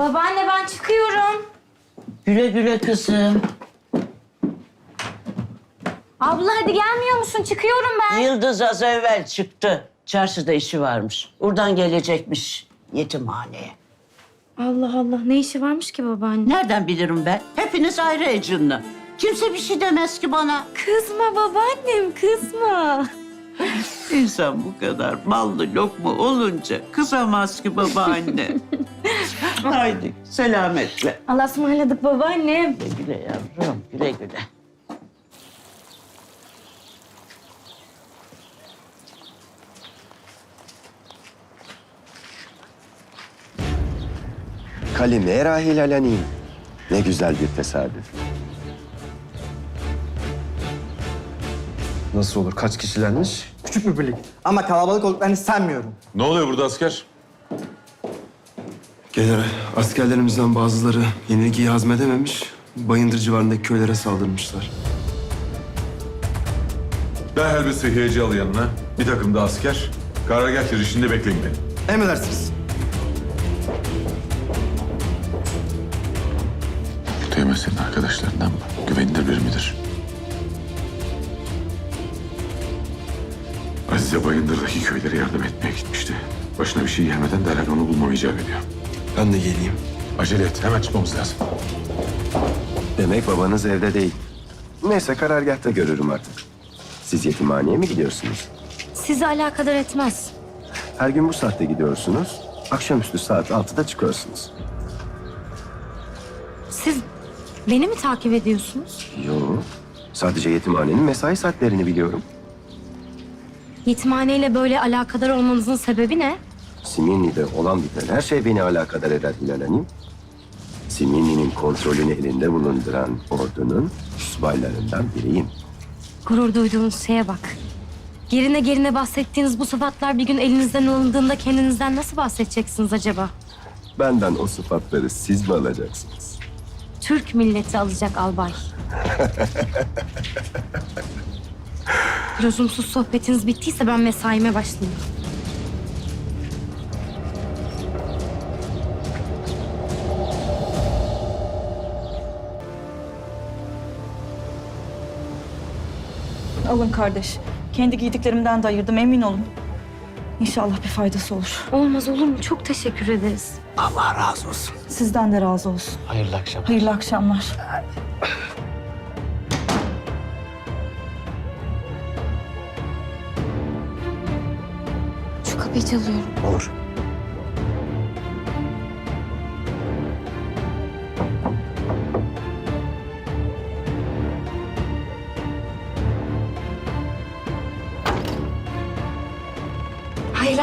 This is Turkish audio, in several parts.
Babaanne ben çıkıyorum. Güle güle kızım. Abla hadi gelmiyor musun? Çıkıyorum ben. Yıldız az evvel çıktı. Çarşıda işi varmış. Buradan gelecekmiş yetimhaneye. Allah Allah ne işi varmış ki babaanne? Nereden bilirim ben? Hepiniz ayrı ecunlu. Kimse bir şey demez ki bana. Kızma babaannem kızma. İnsan bu kadar mallı lokma olunca kızamaz ki babaanne. Haydi selametle. Allah'a ısmarladık babaannem. Güle güle yavrum, güle güle. Kalimera hilalanim. Ne güzel bir tesadüf. Nasıl olur? Kaç kişilermiş? Küçük bir birlik. Ama kalabalık olduklarını sanmıyorum. Ne oluyor burada asker? General, askerlerimizden bazıları yenilgiyi hazmedememiş, Bayındır civarındaki köylere saldırmışlar. Derhal bir sıhhiyeci al yanına. Bir takım da asker. Karargah girişinde bekleyin beni. Emredersiniz. Bu Teğmen senin arkadaşlarından mı? Güvenilir biri midir? Azize Bayındır'daki köylere yardım etmeye gitmişti. Başına bir şey gelmeden derhal onu bulmam icap ediyor. Ben de geleyim. Acele et, hemen çıkmamız lazım. Demek babanız evde değil. Neyse karargahta görürüm artık. Siz yetimhaneye mi gidiyorsunuz? Sizi alakadar etmez. Her gün bu saatte gidiyorsunuz. Akşamüstü saat 6'da çıkıyorsunuz. Siz beni mi takip ediyorsunuz? Yo. Sadece yetimhanenin mesai saatlerini biliyorum. Yetimhaneyle böyle alakadar olmanızın sebebi ne? Siminli'de olan biten her şey beni alakadar eder Hilal Siminli'nin kontrolünü elinde bulunduran ordunun subaylarından biriyim. Gurur duyduğunuz şeye bak. Gerine gerine bahsettiğiniz bu sıfatlar bir gün elinizden alındığında kendinizden nasıl bahsedeceksiniz acaba? Benden o sıfatları siz mi alacaksınız? Türk milleti alacak albay. Lüzumsuz sohbetiniz bittiyse ben mesaime başlayayım. Alın kardeş. Kendi giydiklerimden de ayırdım emin olun. İnşallah bir faydası olur. Olmaz olur mu? Çok teşekkür ederiz. Allah razı olsun. Sizden de razı olsun. Hayırlı akşamlar. Hayırlı akşamlar. Şu kapıyı çalıyorum. Olur.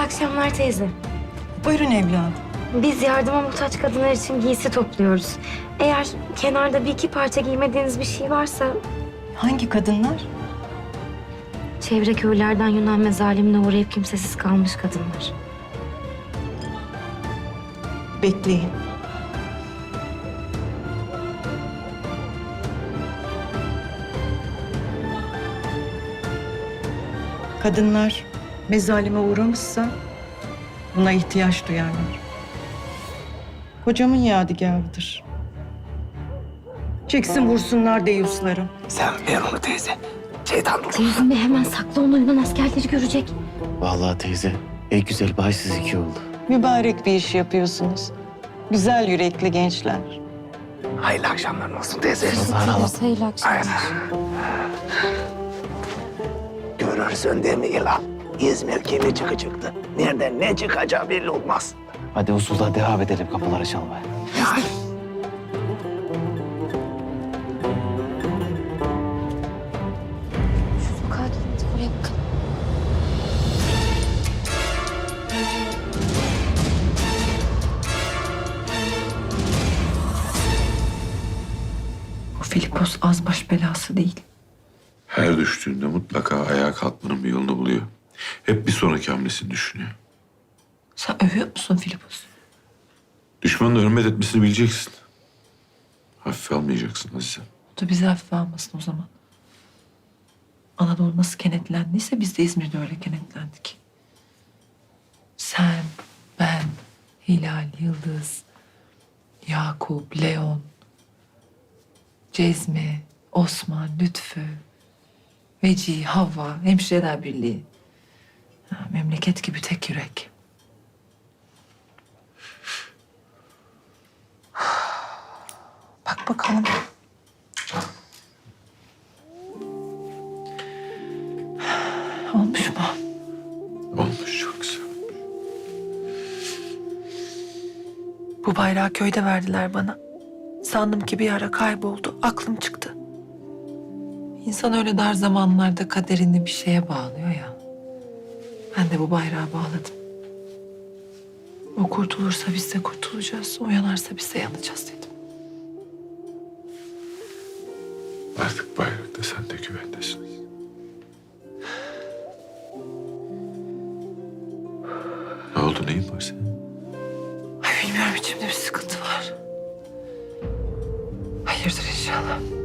Akşamlar teyze. Buyurun evladım. Biz yardıma muhtaç kadınlar için giysi topluyoruz. Eğer kenarda bir iki parça giymediğiniz bir şey varsa... Hangi kadınlar? Çevre köylerden Yunan mezalimine uğrayıp kimsesiz kalmış kadınlar. Bekleyin. Kadınlar mezalime uğramışsa buna ihtiyaç duyarlar. Kocamın yadigarıdır. Çeksin vursunlar deyusları. Sen ver onu teyze. Şeytan dur. Teyzem Bey hemen saklı onu Yunan askerleri görecek. Vallahi teyze. Ey güzel bahtsız iki oldu. Mübarek bir iş yapıyorsunuz. Güzel yürekli gençler. Hayırlı akşamlar olsun teyze. Teşekkür Hayırlı akşamlar. Görürsün değil mi İlhan? İzmir kimi çıkı çıktı. Nereden ne çıkacağı belli olmaz. Hadi usulda devam edelim kapıları çalmaya. O Filipos az baş belası değil. Her düştüğünde mutlaka ayağa kalkmanın bir yolunu buluyor. Hep bir sonraki hamlesini düşünüyor. Sen övüyor musun Filipos? Düşmanın hürmet etmesini bileceksin. Hafife almayacaksın Azize. O da bizi hafife almasın o zaman. Anadolu nasıl kenetlendiyse biz de İzmir'de öyle kenetlendik. Sen, ben, Hilal, Yıldız. Yakup, Leon, Cezmi, Osman, Lütfü, Veci, Havva, Hemşireler Birliği. Memleket gibi tek yürek. Bak bakalım. Olmuş mu? Olmuş çok güzel. Bu bayrağı köyde verdiler bana. Sandım ki bir ara kayboldu. Aklım çıktı. İnsan öyle dar zamanlarda kaderini bir şeye bağlıyor ya. Ben de bu bayrağı bağladım. O kurtulursa biz de kurtulacağız. O yanarsa biz de yanacağız dedim. Artık bayrakta sen de güvendesin. Ne oldu neyin var senin? Ay bilmiyorum içimde bir sıkıntı var. Hayırdır inşallah.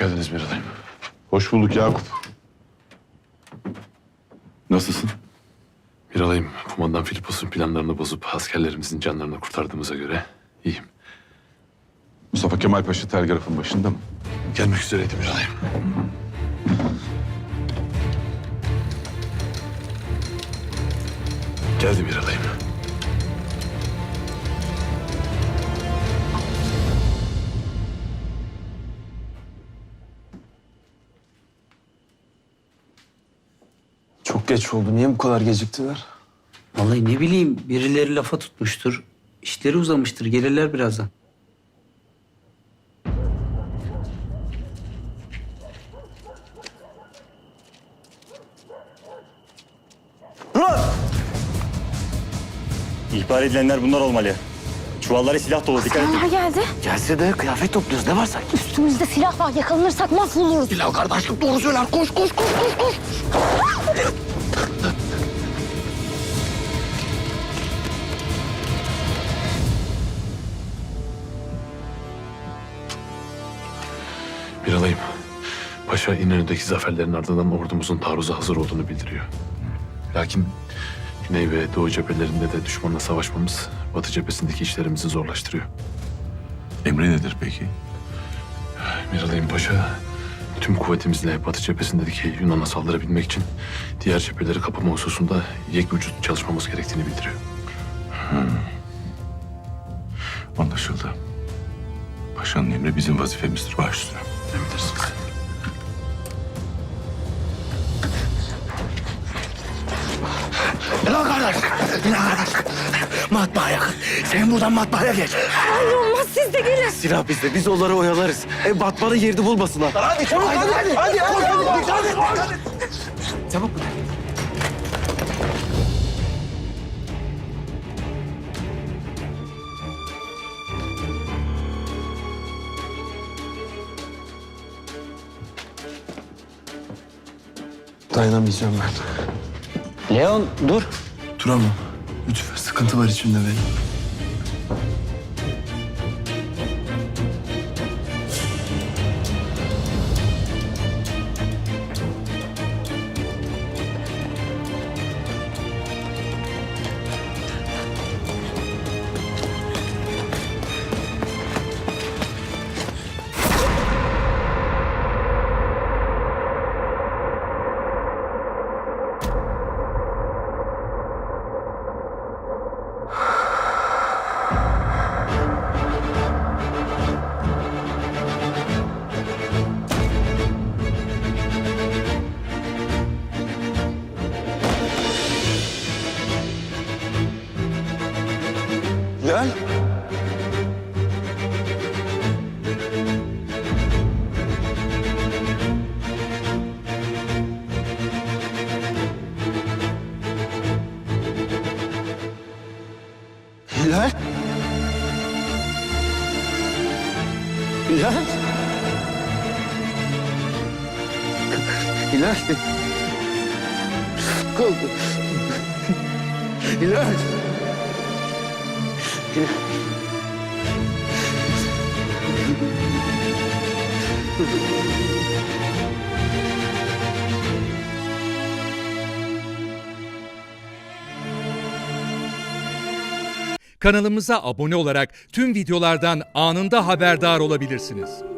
Geldiniz Miralay'ım. Hoş bulduk Yakup. Nasılsın? Miralay'ım, kumandan Filipos'un planlarını bozup askerlerimizin canlarını kurtardığımıza göre iyiyim. Mustafa Kemal Paşa telgrafın başında mı? Gelmek üzereydi Miralay'ım. Geldi Miralay'ım. Geç oldu. Niye bu kadar geciktiler? Vallahi ne bileyim birileri lafa tutmuştur. İşleri uzamıştır. Gelirler birazdan. İhbar edilenler bunlar olmalı. Çuvalları silah dolu. Dikkat edin. Neler geldi? Gelse de kıyafet topluyoruz. Ne var sanki? Üstümüzde silah var. Yakalanırsak mahvoluruz. Bilal kardeşim doğru söyler. Koş koş koş koş koş. Miralay'ım, Paşa İnönü'ndeki zaferlerin ardından ordumuzun taarruza hazır olduğunu bildiriyor. Lakin Güney ve Doğu cephelerinde de düşmanla savaşmamız Batı cephesindeki işlerimizi zorlaştırıyor. Emri nedir peki? Miralay'ım Paşa tüm kuvvetimizle Batı cephesindeki Yunan'a saldırabilmek için diğer cepheleri kapama hususunda yek vücut çalışmamız gerektiğini bildiriyor. Anlaşıldı. Paşanın emri bizim vazifemizdir baş üstüne. Emredersiniz. Bilal kardeş. Bilal kardeş. Matbaa yakın. Sen buradan matbaaya geç. Hayır olmaz siz de gelin. Silah bizde. Biz onları oyalarız. E batmanın yerini bulmasınlar. Hadi çabuk hadi hadi. Hadi hadi. Hadi hadi. hadi. Çabuk. Dayanamayacağım ben. Leon dur. Duramam. Lütfen sıkıntı var içimde benim. Kaldı. Hilal. Kanalımıza abone olarak tüm videolardan anında haberdar olabilirsiniz.